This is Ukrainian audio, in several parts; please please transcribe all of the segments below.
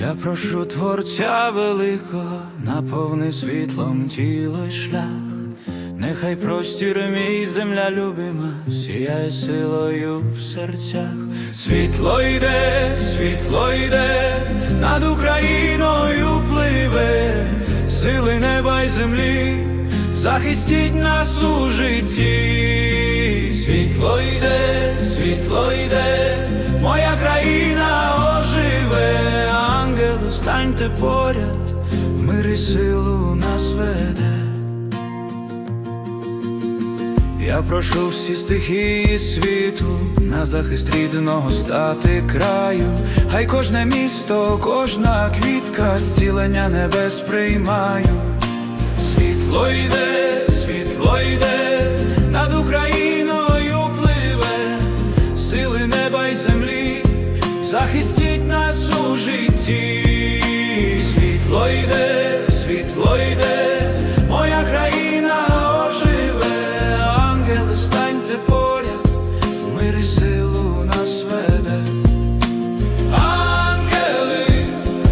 Я прошу творця великого, наповни світлом тіло й шлях. Нехай простір мій земля любима, сіяє силою в серцях. Світло йде, світло йде, над Україною пливе, сили неба й землі, захистіть нас у житті. Світло йде, світло йде, станьте поряд, мир і силу нас веде. Я прошу всі стихії світу на захист рідного стати краю, хай кожне місто, кожна квітка зцілення небес приймають. Світло йде, світло йде, над Україною пливе, сили неба й землі, захистіть нас у житті. Йде, світло йде, моя країна оживе, ангели, станьте поряд, мир і силу нас веде. Ангели,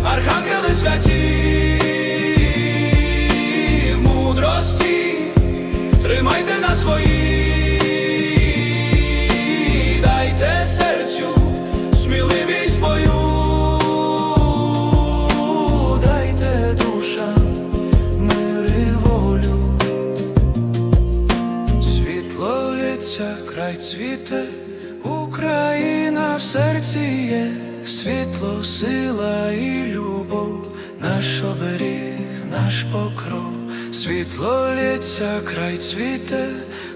архангели святі, мудрості, тримайте на своїй, цвіте, Україна в серці є, світло, сила і любов, наш оберіг, наш покров, світло лється, край цвіте,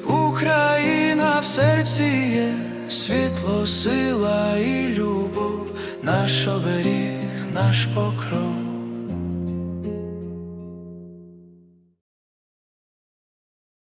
Україна в серці є, світло, сила і любов, наш оберіг, наш покров.